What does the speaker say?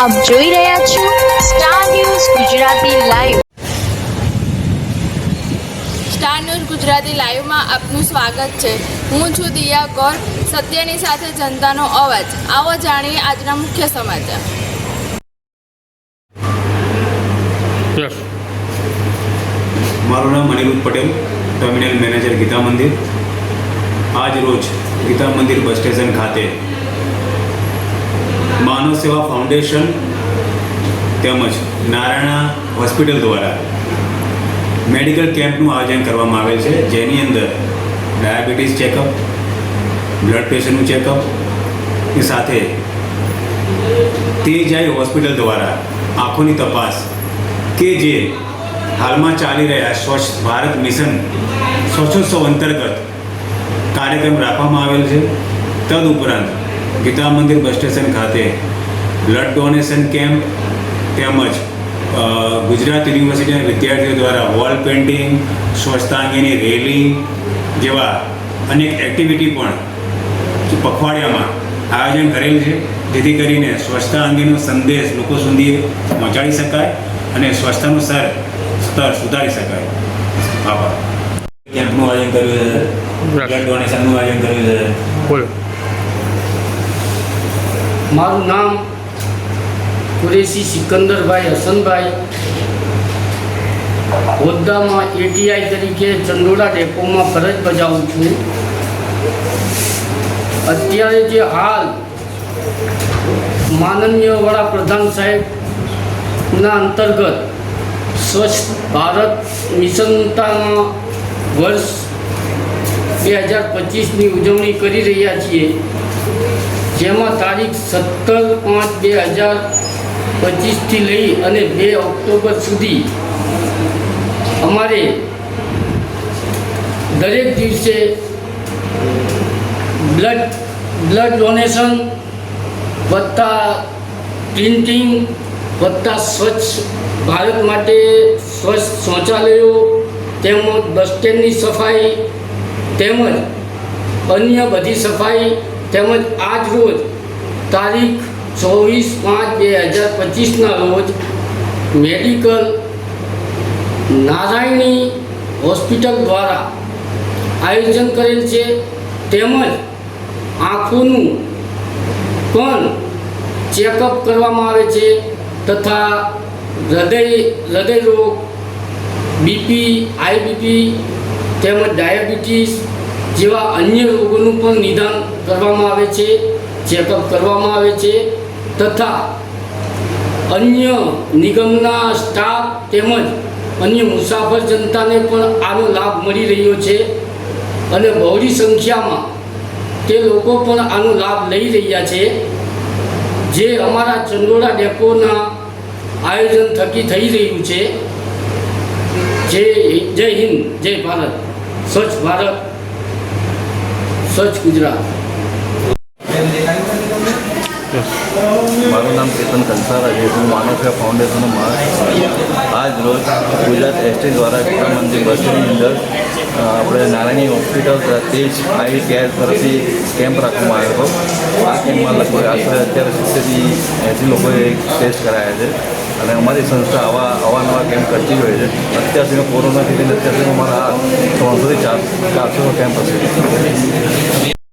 આપ જોઈ રહ્યા છો star news Gujarati live star news Gujarati લાઈવમાં આપનું સ્વાગત છે. હું છું દિયા કૌર સત્યની સાથે જનતાનો અવાજ. આવો જાણીએ આજના મુખ્ય સમાચાર. મારું નામ અનિરુદ્ધ પટેલ ટર્મિનલ મેનેજર ગીતા મંદિર. આજ રોજ ગીતા મંદિર બસ સ્ટેશન ખાતે માનવ સેવા ફાઉન્ડેશન તેમજ નારાયણા હોસ્પિટલ દ્વારા મેડિકલ કેમ્પનું આયોજન કરવામાં આવેલ છે. જેની અંદર ડાયાબિટીસ ચેકઅપ, બ્લડ પ્રેશરનું ચેકઅપની સાથે તેજાઈ હોસ્પિટલ દ્વારા આંખોની તપાસ કે જે હાલમાં ચાલી રહ્યા સ્વચ્છ ભારત મિશન સ્વચ્છોત્સવ અંતર્ગત કાર્યક્રમ રાખવામાં આવેલ છે. તદુપરાંત ગીતા મંદિર બસ સ્ટેશન ખાતે બ્લડ ડોનેશન કેમ્પ તેમજ ગુજરાત યુનિવર્સિટીના વિદ્યાર્થીઓ દ્વારા વોલ પેઇન્ટિંગ સ્વચ્છતા અંગેની રેલી જેવા અનેક એક્ટિવિટી પણ પખવાડિયામાં આયોજન કરેલ છે. જેથી કરીને સ્વચ્છતા અંગેનો સંદેશ લોકો સુધી પહોંચાડી શકાય અને સ્વચ્છતાનું સ્તર સ્તર સુધારી શકાય. આભાર. કેમ્પનું આયોજન કર્યું છે. બ્લડ ડોનેશનનું આયોજન કર્યું છે. મારું નામ કુરેશી સિકંદરભાઈ હસનભાઈ. હોદ્દામાં એટીઆઈ તરીકે ચંડોળા ડેપોમાં ફરજ બજાવું છું. અત્યારે જે હાલ માનનીય વડાપ્રધાન સાહેબના અંતર્ગત સ્વચ્છ ભારત મિશનતામાં વર્ષ બે હજાર પચીસની ઉજવણી કરી રહ્યા છીએ. જેમાં તારીખ સત્તર પાંચ બે હજાર પચીસથી લઈ અને બે ઓક્ટોબર સુધી અમારે દરેક દિવસે બ્લડ બ્લડ ડોનેશન વત્તા પ્રિન્ટિંગ, વત્તા સ્વચ્છ ભારત માટે સ્વચ્છ શૌચાલયો, તેમજ બસ સ્ટેન્ડની સફાઈ, તેમજ અન્ય બધી સફાઈ તેમજ આજ રોજ તારીખ ચોવીસ પાંચ બે હજાર પચીસના રોજ મેડિકલ નારાયણી હોસ્પિટલ દ્વારા આયોજન કરેલ છે. તેમજ આંખોનું પણ ચેકઅપ કરવામાં આવે છે તથા હૃદય હૃદય રોગ બીપી હાઈ બીપી તેમજ ડાયાબિટીસ જેવા અન્ય રોગોનું પણ નિદાન કરવામાં આવે છે, ચેકઅપ કરવામાં આવે છે તથા અન્ય નિગમના સ્ટાફ તેમજ અન્ય મુસાફર જનતાને પણ આનો લાભ મળી રહ્યો છે અને બહોળી સંખ્યામાં તે લોકો પણ આનો લાભ લઈ રહ્યા છે. જે અમારા ચંદોડા ડેપોના આયોજન થકી થઈ રહ્યું છે. જય જય હિન્દ, જય ભારત, સ્વચ્છ ભારત. સ્વચ્છ ગુજરાત. મારું નામ કેતન કંસારા છે. હું માનવ સેવા ફાઉન્ડેશનનો માણસ આજ રોજ ગુજરાત એસટી દ્વારા ગીતા મંદિર બસની અંદર આપણે Narayani hospital Tej eye care તરફથી કેમ્પ રાખવામાં આવ્યો હતો. આ કેમ્પમાં લગભગ આશરે અત્યારે સિત્તેરથી એસી લોકોએ ટેસ્ટ કરાયા છે. અને અમારી સંસ્થા આવા અવાનવા કેમ્પ કરતી હોય છે. અત્યાર સુધીમાં કોરોનાથી લઈને અત્યાર સુધીમાં અમારા ત્રણસોથી ચાર ચારસો કેમ્પ હશે.